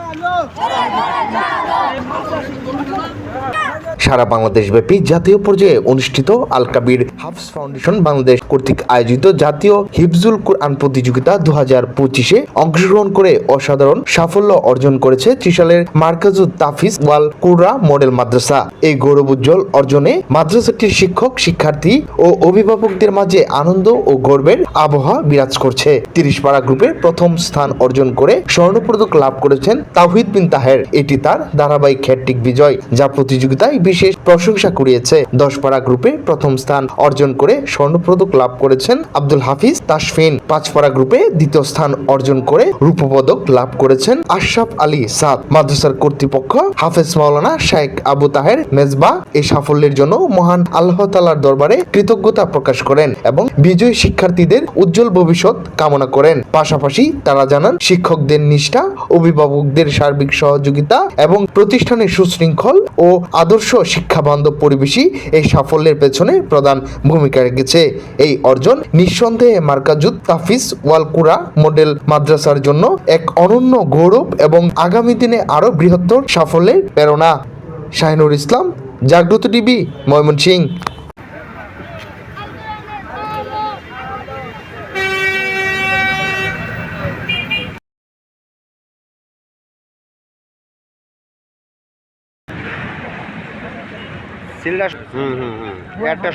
আলো সারা বাংলাদেশ ব্যাপী জাতীয় পর্যায়ে অনুষ্ঠিত আল কাবির হাফস ফাউন্ডেশন বাংলাদেশ কর্তৃক আয়োজিত জাতীয় হিফজুল কোরআন প্রতিযোগিতা দু হাজার পঁচিশে অংশগ্রহণ করে অসাধারণ সাফল্য অর্জন করেছে ত্রিশালের মার্কাজুদ তাফিজ ওয়াল কুররা মডেল মাদ্রাসা। এই গৌরবোজ্জ্বল অর্জনে মাদ্রাসাটির শিক্ষক, শিক্ষার্থী ও অভিভাবকদের মাঝে আনন্দ ও গর্বের আবহাওয়া বিরাজ করছে। তিরিশ পাড়া গ্রুপের প্রথম স্থান অর্জন করে স্বর্ণপদক লাভ করেছেন তাহিদ বিন তাহের। এটি তার ধারাবাহিক খ্যাটিক বিজয়, যা প্রতিযোগিতায় বিশেষ প্রশংসা কুড়িয়েছে। দশ পাড়া গ্রুপে প্রথম স্থান অর্জন করে স্বর্ণপদক লাভ করেছেন আব্দুল হাফিজ তাসফিন। পাঁচ পাড়া গ্রুপে দ্বিতীয় স্থান অর্জন করে রূপপদক লাভ করেছেন আশরাফ আলী সাদ। মাদ্রাসার কর্তৃপক্ষ হাফেজ মাওলানা শেখ আবু তাহের মেজবা এই সাফল্যের জন্য মহান আল্লাহ তালার দরবারে কৃতজ্ঞতা প্রকাশ করেন এবং বিজয়ী শিক্ষার্থীদের উজ্জ্বল ভবিষ্যৎ কামনা করেন। পাশাপাশি তারা জানান, শিক্ষকদের নিষ্ঠা, অভিভাবকদের সার্বিক সহযোগিতা এবং প্রতিষ্ঠানের সুশৃঙ্খল ও আদর্শ শিক্ষা বান্ধব পরিবেশই এই সাফল্যের পেছনে প্রধান ভূমিকা রেখেছে। এই অর্জন নিঃসন্দেহে মার্কাজুদ তাফিস ওয়ালকুরা মডেল মাদ্রাসার জন্য এক অনন্য গৌরব এবং আগামী দিনে আরও বৃহত্তর সাফল্যের প্রেরণা। শাহিনুর ইসলাম, জাগ্রত টিভি, ময়মনসিংহ। সিলটা হুম হুম হুম। একটা